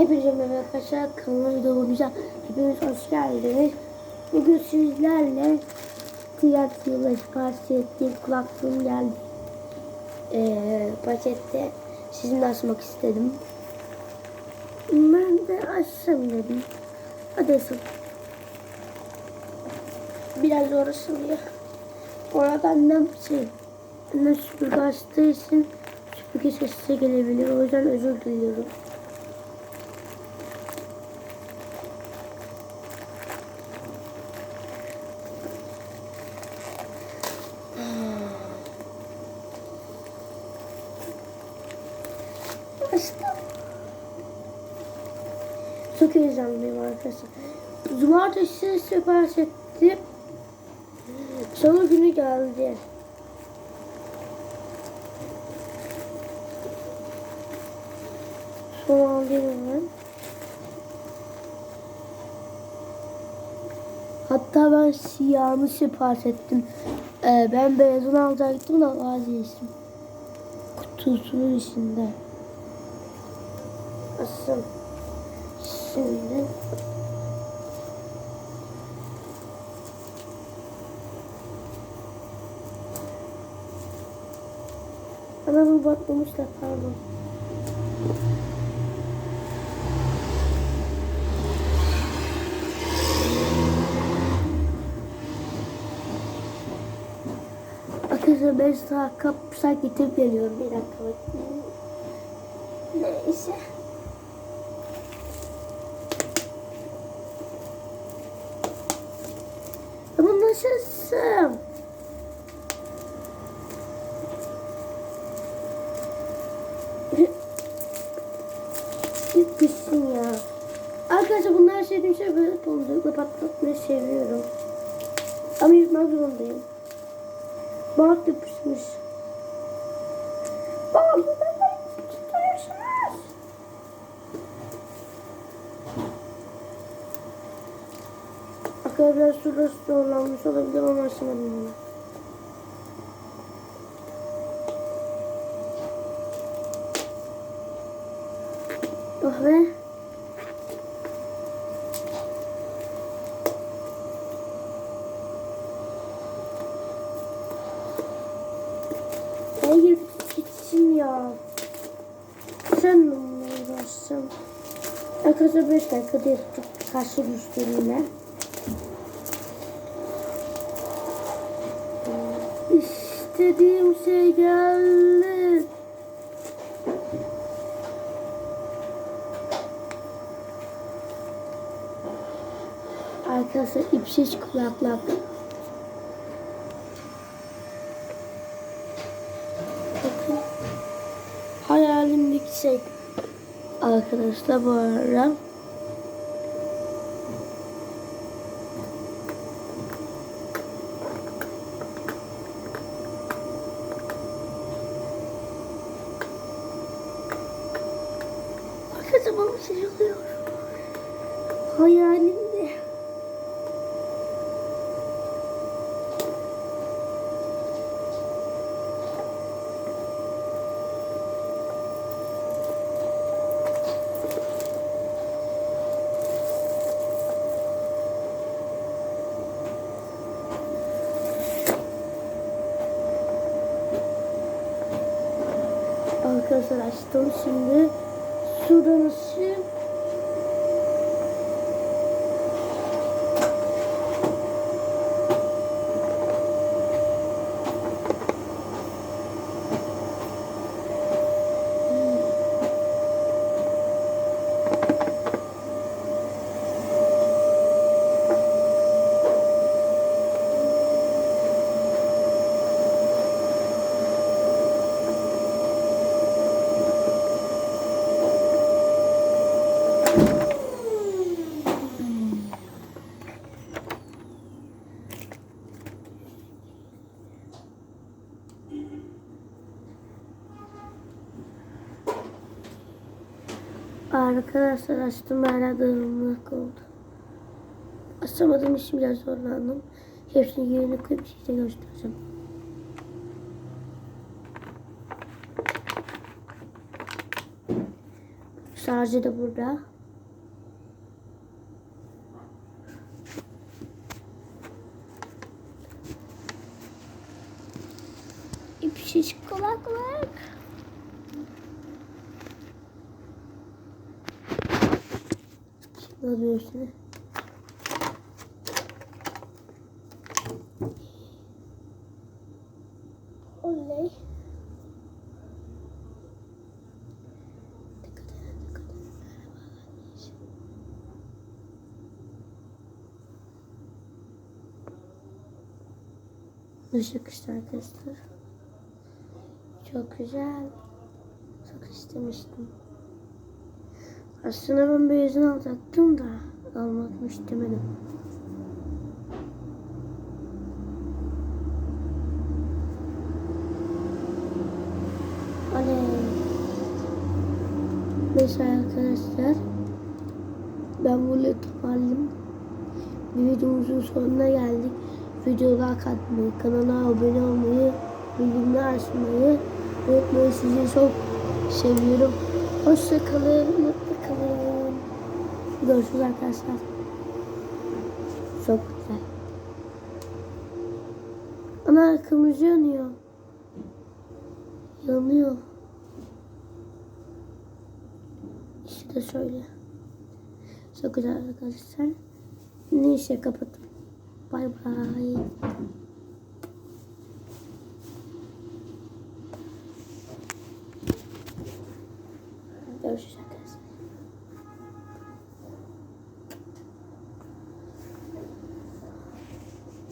Hepinize merhaba arkadaşlar. Kanalıma videomuza hepiniz hoş geldiniz. Bugün sizlerle yıla sipariş ettiğim kulaklığım geldi. Ee, pakette sizinle açmak istedim. Ben de açsam dedim. Hadi açalım. Biraz zor açılıyor. Orada annem şey, annem süpürge açtığı için süpürge sesi gelebilir. O yüzden özür diliyorum. Açtım. Çok heyecanlıyım arkadaşlar. Cumartesi sipariş ettim. Salı günü geldi. Son alayım ben. Hatta ben siyahını sipariş ettim. Ee, ben beyazını alacaktım da vazgeçtim. Kutusunun içinde. Asıl. Şimdi. Anamı bakmamışlar pardon. Arkadaşlar ben saat kapsak getirip geliyorum. Bir dakika bakayım. Neyse. Nasılsın? Gitmişsin ya. Arkadaşlar bunlar sevdiğim şey böyle dondurma patlatmayı seviyorum. Ama yutmak zorundayım. Bak yapışmış. Bak neden tutuyorsunuz? Arkadaşlar biraz şurası zorlanmış olabilir ama açamadım bunu. Oh be. Hayır gitsin ya. Sen mi uğraşsın? Arkadaşlar 5 dakika diye çok karşı düştüm İstediğim şey geldi. Arkadaşlar ipsiz kulaklık. Bakın. Hayalimdeki şey. Arkadaşlar bu arada. Şey oluyor. Hayalimde. Arkadaşlar açtım şimdi. Turunsu Arkadaşlar açtım hala dağılımlık oldu. Açamadığım için biraz zorlandım. Hepsini yerine koyup size göstereceğim. Şarjı da burada. İp şiş kulaklık. Şimdi alıyorsun. Oley. Işık işte arkadaşlar. Çok güzel. Çok istemiştim. Aslında ben beyazını alacaktım da almadım istemedim. Oley. Neyse arkadaşlar. Ben bunu toparladım. Bir videomuzun sonuna geldik. Videolar katmayı, kanala abone olmayı, bildirimleri açmayı unutmayın. Sizi çok seviyorum. Hoşça kalın, mutlu kalın. Görüşürüz arkadaşlar. Çok güzel. Ana kırmızı yanıyor. Yanıyor. İşte şöyle. Çok güzel arkadaşlar. Neyse kapattım. Bay bay. Görüşürüz.